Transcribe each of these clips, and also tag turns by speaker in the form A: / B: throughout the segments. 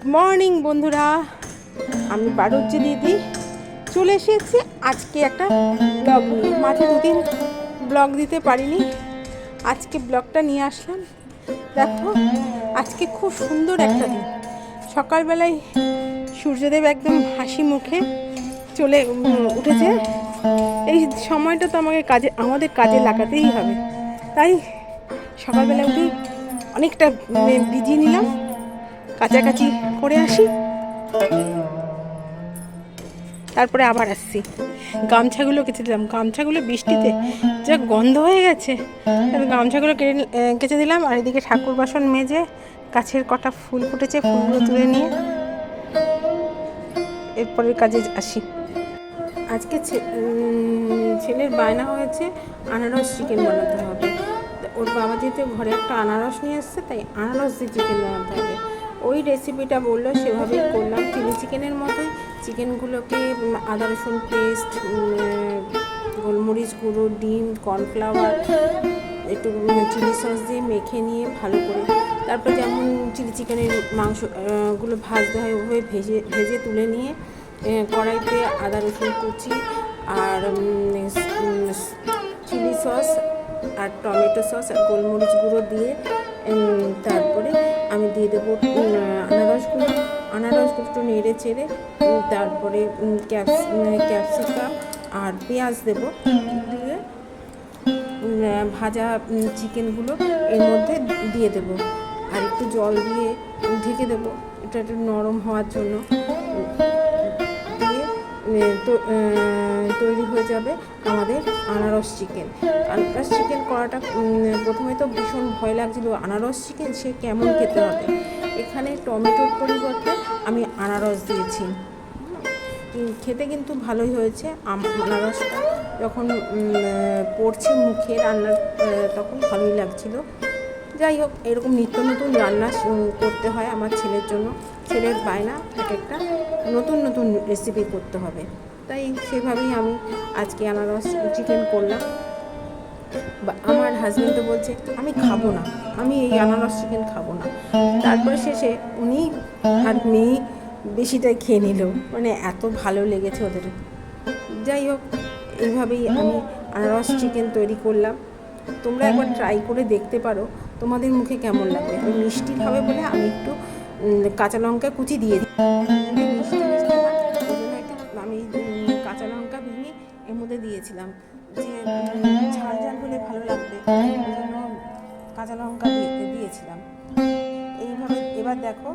A: Good morning বন্ধুরা। আমি বারুজ্জি দিদি। চলে এসেছি আজকে একটা ব্লগ নিয়ে। মাঝে দুদিন ব্লগ দিতে পারিনি। আজকে ব্লগটা নিয়ে আসলাম। দেখো, আজকে খুব সুন্দর একটা দিন। সকালবেলায় সূর্যদেব একদম হাসি মুখে চলে উঠেছে। এই সময়টা তো আমাকে কাজে, আমাদের কাজে লাগাতেই হবে। তাই সকালবেলা উঠে অনেকটা বিজিয়ে নিলাম। কাছাকাছি করে আসি। তারপরে আবার আসছি। গামছাগুলো কেচে দিলাম। গামছাগুলো বৃষ্টিতে যা গন্ধ হয়ে গেছে। গামছাগুলো আহ, কেচে দিলাম আর এদিকে ঠাকুর বাসন মেজে গাছের কটা ফুল ফুটেছে ফুলগুলো তুলে নিয়ে। এরপরের কাজে আসি। আজকে ছেলের বায়না হয়েছে আনারস চিকেন বানাতে হবে। ওর বাবা যেহেতু ঘরে একটা আনারস নিয়ে এসছে তাই আনারস দিয়ে চিকেন বানাতে হবে। ওই রেসিপিটা বলল সেভাবেই করলাম চিলি চিকেনের মতোই। চিকেনগুলোকে আদা রসুন পেস্ট গোলমরিচ গুঁড়ো ডিম কর্নফ্লাওয়ার একটু চিলি সস দিয়ে মেখে নিয়ে ভালো করে তারপর যেমন চিলি চিকেনের মাংস আহ, গুলো ভাজতে হয় ওভাবে ভেজে ভেজে তুলে নিয়ে কড়াইতে আদা রসুন কুচি আর চিলি সস আর টমেটো সস আর গোলমরিচ গুঁড়ো দিয়ে তারপরে আমি দিয়ে দেবো চেড়ে তারপরে ক্যাপসিকাম আর পেঁয়াজ দেবো। দিয়ে ভাজা চিকেনগুলো এর মধ্যে দিয়ে দেবো। আর একটু জল দিয়ে ঢেকে দেবো। এটা একটু নরম হওয়ার জন্য। দিয়ে তো- তৈরি হয়ে যাবে আমাদের আনারস চিকেন। আনারস চিকেন করাটা প্রথমে তো ভীষণ ভয় লাগছিল, আনারস চিকেন সে কেমন খেতে হবে? এখানে টমেটোর পরিবর্তে আমি আনারস দিয়েছি। খেতে কিন্তু ভালোই হয়েছে। আনারসটা যখন পড়ছে মুখে রান্নার তখন ভালোই লাগছিল। যাই হোক, এরকম নিত্য নতুন রান্না করতে হয় আমার ছেলের জন্য। ছেলের বায়না এক একটা নতুন নতুন রেসিপি করতে হবে। তাই সেভাবেই আমি আজকে আনারস চিকেন করলাম। বা আমার হাজব্যান্ড তো বলছে, আমি খাব না, আমি এই আনারস চিকেন খাব না। তারপর শেষে উনি আর মেয়ে বেশিটাই খেয়ে নিল। মানে এত ভালো লেগেছে ওদের। যাই হোক, এইভাবেই আমি আনারস চিকেন তৈরি করলাম। তোমরা একবার ট্রাই করে দেখতে পারো, তোমাদের মুখে কেমন লাগবে? আমি মিষ্টি খাবে বলে আমি একটু কাঁচা লঙ্কা কুচি দিয়ে দিই। মিষ্টি আমি কাঁচা লঙ্কা ভেঙে এর মধ্যে দিয়েছিলাম। যে ঝাল ঝাল হলে ভালো লাগবে ওই জন্য কাঁচা লঙ্কা দিয়ে দিয়েছিলাম। এইভাবে এবার দেখো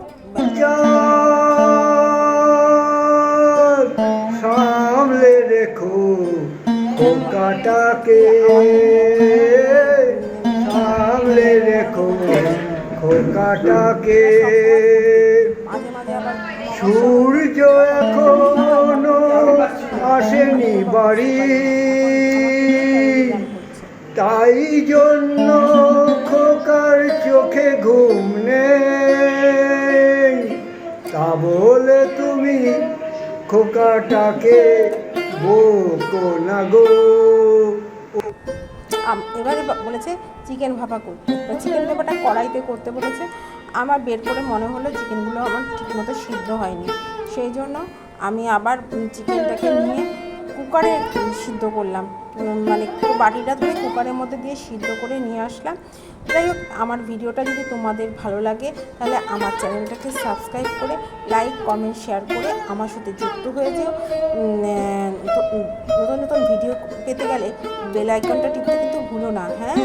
B: সামলে রেখো খোকাটাকে। সামলে রেখো খোকাটাকে। সূর্য এখনও আসেনি বাড়ি। তাই জন্য খোকার চোখে ঘুম নেই। তা বলে তুমি খোকাটাকে বোকো না গো।
A: এবারে বলেছে চিকেন ভাপা করতে চিকেন ভাপাটা কড়াইতে করতে বলেছে। আমার বের করে মনে হলো চিকেনগুলো আমার ঠিকমতো সিদ্ধ হয়নি। সেই জন্য আমি আবার চিকেনটাকে নিয়ে কুকারে সিদ্ধ করলাম। মানে বাটিটা ধরে কুকারের মধ্যে দিয়ে সিদ্ধ করে নিয়ে আসলাম। যাই হোক, আমার ভিডিওটা যদি তোমাদের ভালো লাগে, তাহলে আমার চ্যানেলটাকে সাবস্ক্রাইব করে, লাইক, কমেন্ট, শেয়ার করে আমার সাথে যুক্ত হয়ে যেও। নতুন নতুন ভিডিও পেতে গেলে বেল আইকনটা টিপতে কিন্তু ভুলো না হ্যাঁ?